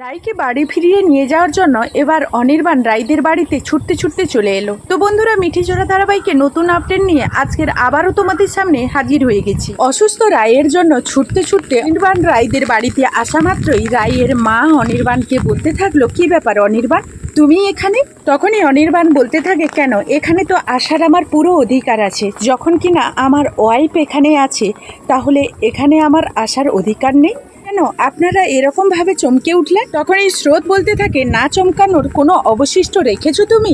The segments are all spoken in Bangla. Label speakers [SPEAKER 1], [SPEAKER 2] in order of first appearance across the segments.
[SPEAKER 1] রাইকে বাড়ি ফিরিয়ে নিয়ে যাওয়ার জন্য এবার অনির্বাণ রাইদের বাড়িতে ছুটতে ছুটতে চলে এলো। তো বন্ধুরা, মিঠি চোরা ধারাবাহিকে নতুন আপডেট নিয়ে আজকের আবারও তোমাদের সামনে হাজির হয়ে গেছি। অসুস্থ রায়ের জন্য ছুটতে ছুটতে অনির্বাণ রাইদের বাড়িতে আসা মাত্রই রায়ের মা অনির্বাণকে বলতে থাকল, কি ব্যাপার অনির্বাণ? তুমি এখানে? তখনই অনির্বাণ বলতে থাকে, কেন? এখানে তো আসার আমার পুরো অধিকার আছে। যখন কিনা আমার ওয়াইফ এখানে আছে, তাহলে এখানে আমার আসার অধিকার নেই? কেন? আপনারা এরকম ভাবে চমকে উঠলে? তখন এই স্রোত বলতে থাকে, না চমকানোর কোনো অবশিষ্ট রেখেছো তুমি?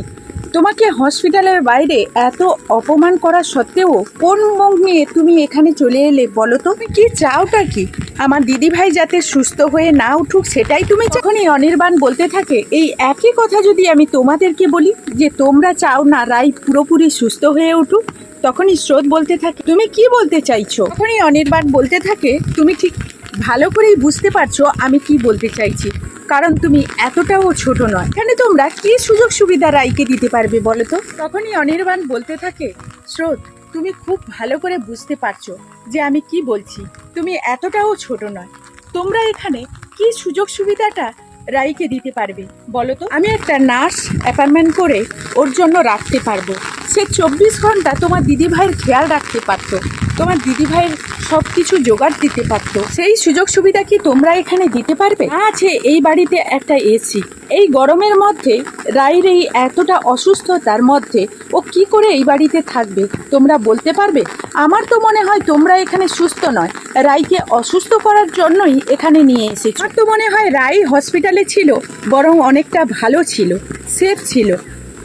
[SPEAKER 1] তোমাকে হসপিটালের বাইরে এত অপমান করা সত্ত্বেও কোন মুখ নিয়ে তুমি এখানে চলে এলে বলো তো? কি চাওটা কি? আমার দিদিভাই যাতে সুস্থ হয়ে না উঠুক, সেটাই তুমি যখনই অনির্বাণ বলতে থাকে, এই একই কথা যদি আমি তোমাদেরকে বলি যে তোমরা চাও না রাই পুরোপুরি সুস্থ হয়ে উঠুক? তখনই স্রোত বলতে থাকে, তুমি কি বলতে চাইছো? তখনই অনির্বাণ বলতে থাকে, তুমি ঠিক ভালো করেই বুঝতে পারছ আমি কি বলতে চাইছি। কারণ তুমি এতটাও ছোট নয়। এখানে তোমরা কি সুযোগ সুবিধা রাইকে দিতে পারবে বলো তো? তখনই অনির্বাণ বলতে থাকে, স্রোত, তুমি খুব ভালো করে বুঝতে পারছ যে আমি কি বলছি। তুমি এতটাও ছোট নয়। তোমরা এখানে কি সুযোগ সুবিধাটা রাইকে দিতে পারবে বলো তো? আমি একটা নার্স অ্যাপয়েন্টমেন্ট করে ওর জন্য রাখতে পারব। সে চব্বিশ ঘণ্টা তোমার দিদিভাইয়ের খেয়াল রাখতে পারতো। তোমার দিদিভাইয়ের সব কিছু জোগাড় দিতে পারতো। সেই সুযোগ সুবিধা কি তোমরা এখানে দিতে পারবে? আছে, এই বাড়িতে একটা এসি। এই গরমের মধ্যে রায়ের এই এতটা অসুস্থতার মধ্যে ও কি করে এই বাড়িতে থাকবে, তোমরা বলতে পারবে? আমার তো মনে হয় তোমরা এখানে সুস্থ নয়। রাইকে অসুস্থ করার জন্যই এখানে নিয়ে এসেছ। আমার তো মনে হয় রাই হসপিটালে ছিল, বরং অনেকটা ভালো ছিল, সেফ ছিল।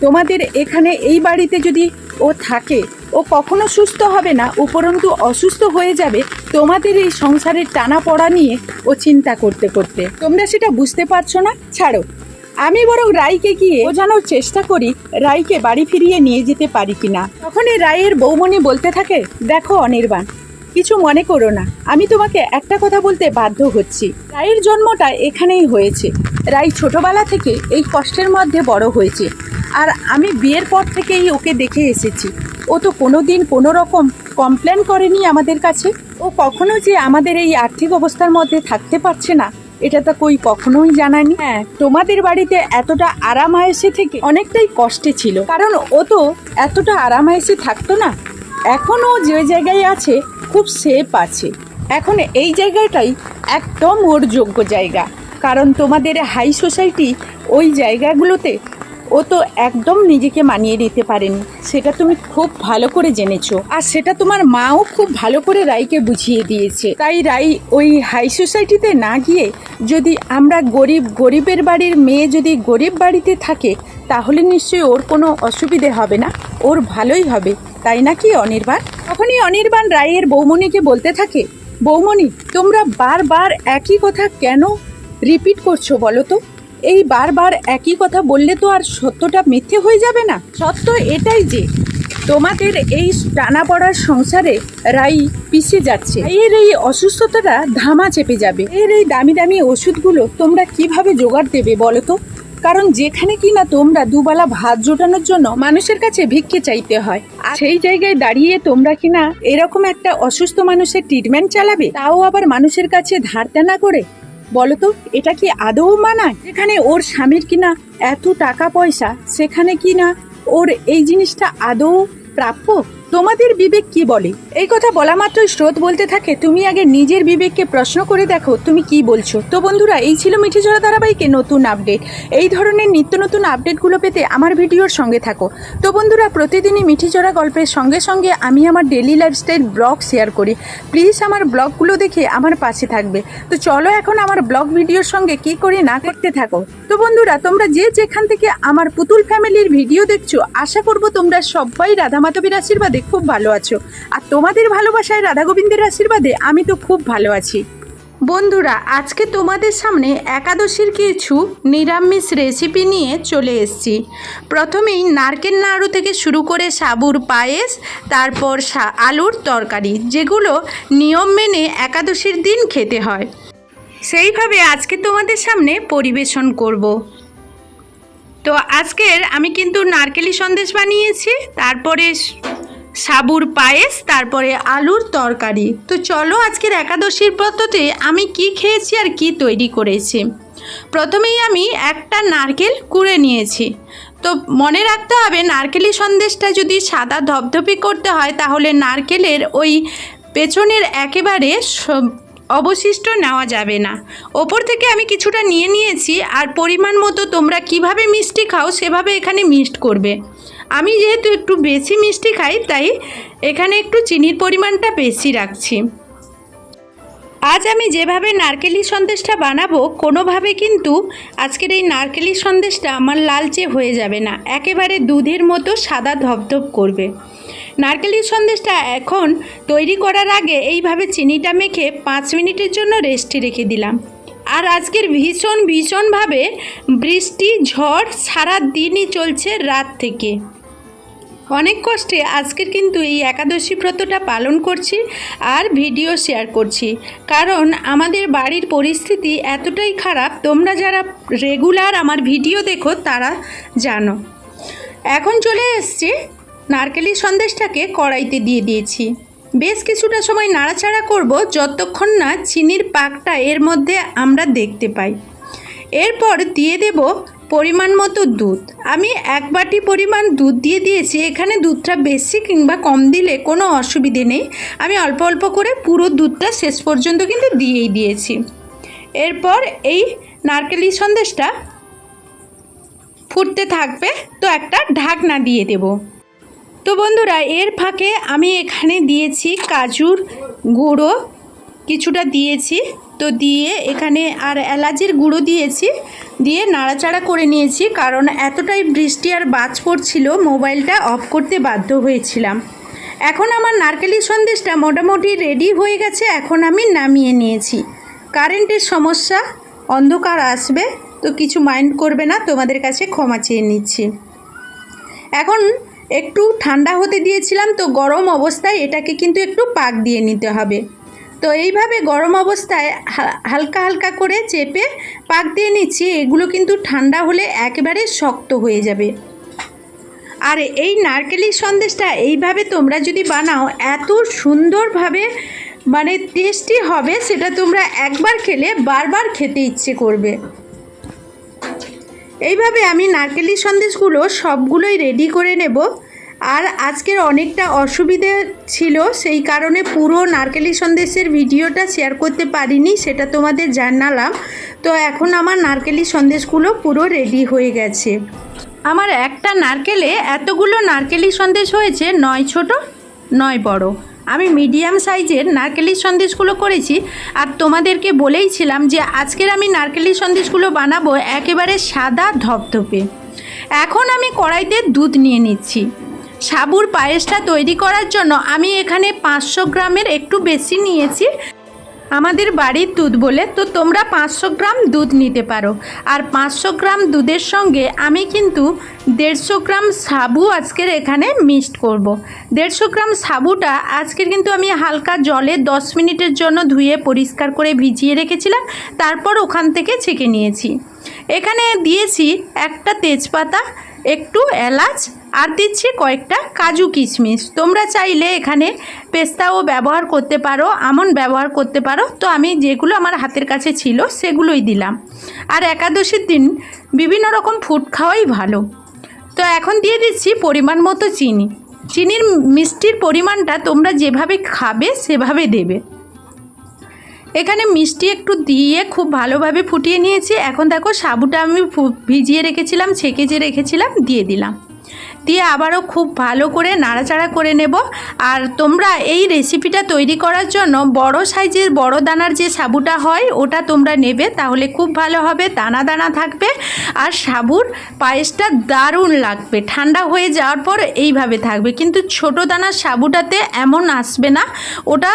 [SPEAKER 1] তোমাদের এখানে এই বাড়িতে যদি ও থাকে। ও কখনো সুস্থ হবে না উপরন্তু অসুস্থ হয়ে যাবে। তোমাদের এই সংসারের টানা পড়া নিয়ে ও চিন্তা করতে করতে। তোমরা সেটা বুঝতে পারছ না? ছাড়ো। আমি বরং রাইকে গিয়ে বোঝানোর চেষ্টা করি রাইকে বাড়ি ফিরিয়ে নিয়ে যেতে পারি কিনা। তখনই রায়ের বৌমণি বলতে থাকে, দেখো অনির্বাণ, কিছু মনে করো না। আমি তোমাকে একটা কথা বলতে বাধ্য হচ্ছি। রায়ের জন্মটা এখানেই হয়েছে। রাই ছোটবেলা থেকে এই কষ্টের মধ্যে বড় হয়েছে। আর আমি বিয়ের পর থেকেই ওকে দেখে এসেছি। ও তো কোনো দিন কোনো রকম কমপ্লেন করেনি আমাদের কাছে। ও কখনো যে আমাদের এই আর্থিক অবস্থার মধ্যে থাকতে পারছে না, এটা তো কই কখনোই জানানি হ্যাঁ তোমাদের বাড়িতে এতটা আরাম আয়েসে থেকে অনেকটাই কষ্টে ছিল। কারণ ও তো এতটা আরাম আয়েসে থাকতো না। এখনও যে জায়গায় আছে, খুব সেফ আছে। এখন এই জায়গাটাই একদম ওর যোগ্য জায়গা। কারণ তোমাদের হাই সোসাইটি ওই জায়গাগুলোতে ও তো একদম নিজেকে মানিয়ে নিতে পারেনি। সেটা তুমি খুব ভালো করে জেনেছো। আর সেটা তোমার মাও খুব ভালো করে রাইকে বুঝিয়ে দিয়েছে। তাই রাই ওই হাই সোসাইটিতে না গিয়ে যদি আমরা গরিব, গরিবের বাড়ির মেয়ে যদি গরিব বাড়িতে থাকে, তাহলে নিশ্চয়ই ওর কোনো অসুবিধে হবে না। ওর ভালোই হবে, তাই নাকি অনির্বাণ? তখনই অনির্বাণ রায়ের বৌমণিকে বলতে থাকে, বৌমণি, তোমরা বারবার একই কথা কেন রিপিট করছ বলো তো? এই বারবার একই কথা বললে তো আর সত্যটা মিথ্যে হয়ে যাবে না? সত্য এটাই যে, তোমাদের এই টানা পড়ার সংসারে রাই পিছিয়ে যাচ্ছে। এর এই অসুস্থতাটা ধামা চেপে যাবে। এর এই দামি দামি ওষুধগুলো তোমরা কীভাবে জোগাড় দেবে বলো তো? কারণ যেখানে কি না তোমরা দুবেলা ভাত জোটানোর জন্য মানুষের কাছে ভিক্ষে চাইতে হয়। আর সেই জায়গায় দাঁড়িয়ে তোমরা কিনা এরকম একটা অসুস্থ মানুষের ট্রিটমেন্ট চালাবে, তাও আবার মানুষের কাছে ধার না করে? বলো তো এটা কি আদৌ মানায়? যেখানে ওর স্বামীর কিনা এত টাকা পয়সা, সেখানে কিনা ওর এই জিনিসটা আদৌ প্রাপ্য? তোমাদের বিবেক কি বলে? এই কথা বলা মাত্রই স্রোত বলতে থাকে, তুমি আগে নিজের বিবেককে প্রশ্ন করে দেখো, তুমি কি বলছো? তো বন্ধুরা, এই ছিল মিঠি ঝরা ধারাবাহিকে নতুন আপডেট। এই ধরনের নিত্য নতুন আপডেটগুলো পেতে আমার ভিডিওর সঙ্গে থাকো। তো বন্ধুরা, প্রতিদিনই মিঠি ঝরা গল্পের সঙ্গে সঙ্গে আমি আমার ডেলি লাইফস্টাইল ব্লগ শেয়ার করি। প্লিজ আমার ব্লগগুলো দেখে আমার পাশে থাকবে। তো চলো এখন আমার ব্লগ ভিডিওর সঙ্গে কি করে না করতে থাকো। তো বন্ধুরা, তোমরা যে যেখান থেকে আমার পুতুল ফ্যামিলির ভিডিও দেখছ, আশা করব তোমরা সবাই রাধা মাধবীর আশীর্বাদে খুব ভালো আছো। আর তোমাদের ভালোবাসায় রাধা গোবিন্দের আশীর্বাদে আমি তো খুব ভালো আছি। বন্ধুরা, আজকে তোমাদের সামনে একাদশীর কিছু নিরামিষ রেসিপি নিয়ে চলে এসেছি। প্রথমেই নারকেল নাড়ু থেকে শুরু করে সাবুর পায়েস, তারপর আলুর তরকারি, যেগুলো নিয়ম মেনে একাদশীর দিন খেতে হয়। সেইভাবে আজকে তোমাদের সামনে পরিবেশন করব। তো আজকের আমি কিন্তু নারকেলি সন্দেশ বানিয়েছি, তারপরে সাবুর পায়েস, তারপরে আলুর তরকারি। তো চলো আজকের একাদশীর ব্রততে আমি কি খেয়েছি আর কি তৈরি করেছি। প্রথমেই আমি একটা নারকেল কুড়ে নিয়েছি। তো মনে রাখতে হবে, নারকেলি সন্দেশটা যদি সাদা ধপধপি করতে হয়, তাহলে নারকেলের ওই পেছনের একেবারে অবশিষ্ট নেওয়া যাবে না। ওপর থেকে আমি কিছুটা নিয়ে নিয়েছি, আর পরিমাণ মতো তোমরা কীভাবে মিষ্টি খাও সেভাবে এখানে মিক্সড করবে। আমি যেহেতু একটু বেশি মিষ্টি খাই, তাই এখানে একটু চিনির পরিমাণটা বেশি রাখছি। আজ আমি যেভাবে নারকেলি সন্দেশটা বানাবো, কোনোভাবে কিন্তু আজকের এই নারকেলি সন্দেশটা আমার লালচে হয়ে যাবে না। একেবারে দুধের মতো সাদা ধপধপ করবে। নারকেলি সন্দেশটা এখন তৈরি করার আগে এইভাবে চিনিটা মেখে পাঁচ মিনিটের জন্য রেস্টে রেখে দিলাম। আর আজকের ভীষণ, ভীষণভাবে বৃষ্টি, ঝড় সারা দিনই চলছে রাত থেকে। অনেক কষ্টে আজকের কিন্তু এই একাদশী ব্রতটা পালন করছি আর ভিডিও শেয়ার করছি। কারণ আমাদের বাড়ির পরিস্থিতি এতটাই খারাপ, তোমরা যারা রেগুলার আমার ভিডিও দেখো তারা জানো। এখন চলে এসছে নারকেলি সন্দেশটাকে কড়াইতে দিয়ে দিয়েছি। বেশ কিছুটা সময় নাড়াচাড়া করব যতক্ষণ না চিনির পাকটা এর মধ্যে আমরা দেখতে পাই। এরপর দিয়ে দেব পরিমাণ মতো দুধ। আমি এক বাটি পরিমাণ দুধ দিয়ে দিয়েছি। এখানে দুধটা বেশি কিংবা কম দিলে কোনো অসুবিধে নেই। আমি অল্প অল্প করে পুরো দুধটা শেষ পর্যন্ত কিন্তু দিয়েই দিয়েছি। এরপর এই নারকেলি সন্দেশটা ফুটতে থাকবে, তো একটা ঢাকনা দিয়ে দেব। তো বন্ধুরা, এর ফাঁকে আমি এখানে দিয়েছি কাজুর গুঁড়ো, কিছুটা দিয়েছি। তো দিয়ে এখানে আর এলাচের গুঁড়ো দিয়েছি, দিয়ে নাড়াচাড়া করে নিয়েছি কারণ এতটাই বৃষ্টি আর বাজ পড়ছিল, মোবাইলটা অফ করতে বাধ্য হয়েছিলাম। এখন আমার নারকেলি সন্দেশটা মোটামুটি রেডি হয়ে গেছে, এখন আমি নামিয়ে নিয়েছি। কারেন্টের সমস্যা, অন্ধকার আসবে, তো কিছু মাইন্ড করবে না, তোমাদের কাছে ক্ষমা চেয়ে নিচ্ছি। এখন একটু ঠান্ডা হতে দিয়েছিলাম, তো গরম অবস্থায় এটাকে কিন্তু একটু পাক দিয়ে নিতে হবে। তো এইভাবে গরম অবস্থায় হালকা হালকা করে চেপে পাক দিয়ে নিচ্ছি, এগুলো কিন্তু ঠান্ডা হলে একেবারে শক্ত হয়ে যাবে। আর এই নারকেলি সন্দেশটা এইভাবে তোমরা যদি বানাও, এত সুন্দরভাবে মানে টেস্টি হবে, সেটা তোমরা একবার খেলে বারবার খেতে ইচ্ছে করবে। এইভাবে আমি নারকেলি সন্দেশগুলো সবগুলোই রেডি করে নেব। আর আজকের অনেকটা অসুবিধে ছিল, সেই কারণে পুরো নারকেলি সন্দেশের ভিডিওটা শেয়ার করতে পারিনি, সেটা তোমাদের জানালাম। তো এখন আমার নারকেলি সন্দেশগুলো পুরো রেডি হয়ে গেছে। আমার একটা নারকেলে এতগুলো নারকেলি সন্দেশ হয়েছে, নয় ছোট, নয় বড়। আমি মিডিয়াম সাইজের নারকেলি সন্দেশগুলো করেছি আর তোমাদেরকে বলেইছিলাম যে আজকের আমি নারকেলি সন্দেশগুলো বানাবো একেবারে সাদা ধপধপে। এখন আমি কড়াইতে দুধ নিয়ে নিচ্ছি। সাবুর পায়েসটা তৈরি করার জন্য আমি এখানে পাঁচশো গ্রামের একটু বেশি নিয়েছি। আমাদের বাড়ির দুধ বলে তো তোমরা পাঁচশো গ্রাম দুধ নিতে পারো আর পাঁচশো গ্রাম দুধের সঙ্গে আমি কিন্তু দেড়শো গ্রাম সাবু আজকের এখানে মিক্সড করব। দেড়শো গ্রাম সাবুটা আজকের কিন্তু আমি হালকা জলে দশ মিনিটের জন্য ধুয়ে পরিষ্কার করে ভিজিয়ে রেখেছিলাম, তারপর ওখান থেকে ছেঁকে নিয়েছি এখানে দিয়েছি একটা তেজপাতা একটু এলাচ আর দিচ্ছি কয়েকটা কাজু কিশমিশ। তোমরা চাইলে এখানে পেস্তাও ব্যবহার করতে পারো, আমন ব্যবহার করতে পারো। তো আমি যেগুলো আমার হাতের কাছে ছিল সেগুলোই দিলাম। আর একাদশীর দিন বিভিন্ন রকম ফুড খাওয়াই ভালো। তো এখন দিয়ে দিচ্ছি পরিমাণ মতো চিনি। চিনির মিষ্টির পরিমাণটা তোমরা যেভাবে খাবে সেভাবে দেবে। এখানে মিষ্টি একটু দিয়ে খুব ভালোভাবে ফুটিয়ে নিয়েছি। এখন দেখো সাবুটা আমি ভিজিয়ে রেখেছিলাম ছেঁকে যে রেখেছিলাম, দিয়ে দিলাম। দিয়ে আবারও খুব ভালো করে নাড়াচাড়া করে নেব। আর তোমরা এই রেসিপিটা তৈরি করার জন্য বড় সাইজের বড় দানার যে সাবুটা হয়, ওটা তোমরা নেবে, তাহলে খুব ভালো হবে, দানা দানা থাকবে। আর সাবুর পায়েসটা দারুণ লাগবে, ঠান্ডা হয়ে যাওয়ার পর এইভাবে থাকবে। কিন্তু ছোট দানার সাবুটাতে এমন আসবে না, ওটা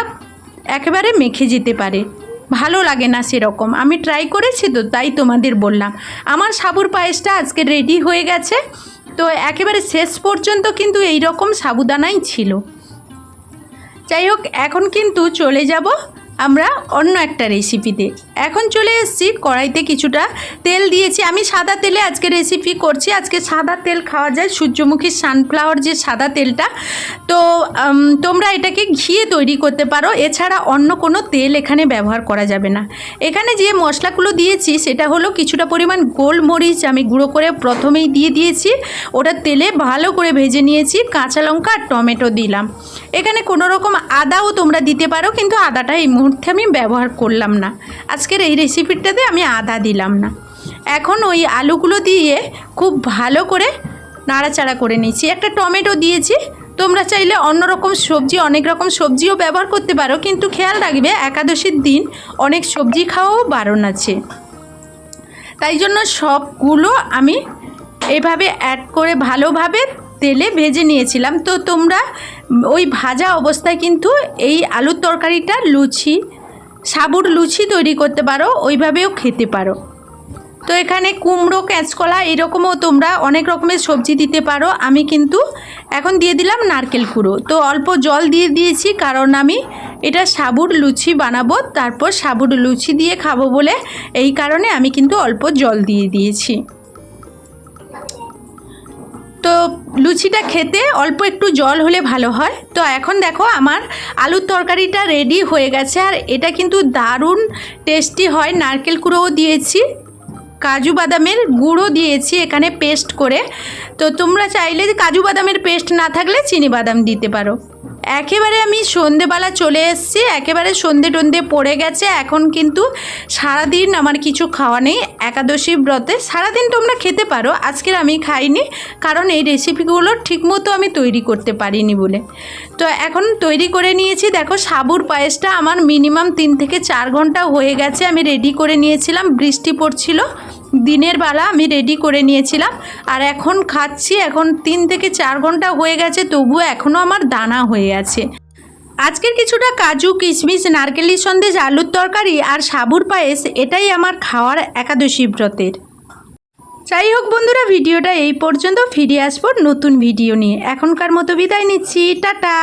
[SPEAKER 1] একেবারে মেখে যেতে পারে। ভালো লাগে না সেরকম। আমি ট্রাই করেছি তো, তাই তোমাদের বললাম। আমার সাবুর পায়েসটা আজকে রেডি হয়ে গেছে। তো একেবারে শেষ পর্যন্ত কিন্তু এই রকম সাবুদানাই ছিল। যাই হোক, এখন কিন্তু চলে যাব আমরা অন্য একটা রেসিপিতে এখন চলে এসেছি, কড়াইতে কিছুটা তেল দিয়েছি। আমি সাদা তেলে আজকে রেসিপি করছি। আজকে সাদা তেল খাওয়া যায়। সূর্যমুখী সানফ্লাওয়ার যে সাদা তেলটা, তো তোমরা এটাকে ঘিয়ে তৈরি করতে পারো। এছাড়া অন্য কোনো তেল এখানে ব্যবহার করা যাবে না। এখানে যে মশলাগুলো দিয়েছি, সেটা হলো কিছুটা পরিমাণ গোলমরিচ আমি গুঁড়ো করে প্রথমেই দিয়ে দিয়েছি। ওটা তেলে ভালো করে ভেজে নিয়েছি, কাঁচা লঙ্কা আর টমেটো দিলাম। এখানে কোনো রকম আদাও তোমরা দিতে পারো, কিন্তু আদাটা এই মুহূর্তে আমি ব্যবহার করলাম না। আজকের এই রেসিপিটাতে আমি আদা দিলাম না। এখন ওই আলুগুলো দিয়ে খুব ভালো করে নাড়াচাড়া করে নিয়েছি। একটা টমেটো দিয়েছি, তোমরা চাইলে অন্য রকম সবজি, অনেক রকম সবজিও ব্যবহার করতে পারো, কিন্তু খেয়াল রাখবে, একাদশীর দিন অনেক সবজি খাওয়াও বারণ আছে। তাই জন্য সবগুলো আমি এভাবে অ্যাড করে ভালোভাবে তেলে ভেজে নিয়েছিলাম। তো তোমরা ওই ভাজা অবস্থায় কিন্তু এই আলুর তরকারিটা লুচি সাবুর লুচি তৈরি করতে পারো, ওইভাবেও খেতে পারো। তো এখানে কুমড়ো, কাঁচকলা এরকমও তোমরা অনেক রকমের সবজি দিতে পারো। আমি কিন্তু এখন দিয়ে দিলাম নারকেল কুড়ো। তো অল্প জল দিয়ে দিয়েছি, কারণ আমি এটা সাবুর লুচি বানাবো, তারপর সাবুর লুচি দিয়ে খাব বলে এই কারণে আমি কিন্তু অল্প জল দিয়ে দিয়েছি। তো লুচিটা খেতে অল্প একটু জল হলে ভালো হয়। তো এখন দেখো আমার আলুর তরকারিটা রেডি হয়ে গেছে আর এটা কিন্তু দারুণ টেস্টি হয়। নারকেল কুড়োও দিয়েছি, কাজু বাদামের গুঁড়ো দিয়েছি এখানে পেস্ট করে। তো তোমরা চাইলে কাজু বাদামের পেস্ট না থাকলে চিনি বাদাম দিতে পারো। একেবারে আমি সন্ধেবেলা চলে এসেছি, একেবারে সন্ধে টন্ধে পড়ে গেছে, এখন কিন্তু সারাদিন আমার কিছু খাওয়া নেই, একাদশী ব্রতে। সারাদিন তোমরা খেতে পারো, আজকের আমি খাইনি, কারণ এই রেসিপিগুলো ঠিকমতো আমি তৈরি করতে পারিনি বলে। তো এখন তৈরি করে নিয়েছি, দেখো সাবুর পায়েসটা আমার মিনিমাম তিন থেকে চার ঘণ্টা হয়ে গেছে, আমি রেডি করে নিয়েছিলাম, বৃষ্টি পড়ছিল। দিনের বেলা আমি রেডি করে নিয়েছিলাম। আর এখন খাচ্ছি, এখন তিন থেকে চার ঘণ্টা হয়ে গেছে, তবুও এখনও আমার দানা হয়ে আছে। আজকের কিছুটা কাজু, কিশমিশ, নারকেলি, সন্দেশ, আলুর তরকারি আর সাবুর পায়েস, এটাই আমার খাওয়ার একাদশী ব্রতের। যাই হোক বন্ধুরা, ভিডিওটা এই পর্যন্ত। ফিরে আসব নতুন ভিডিও নিয়ে। এখনকার মতো বিদায় নিচ্ছি। টাটা!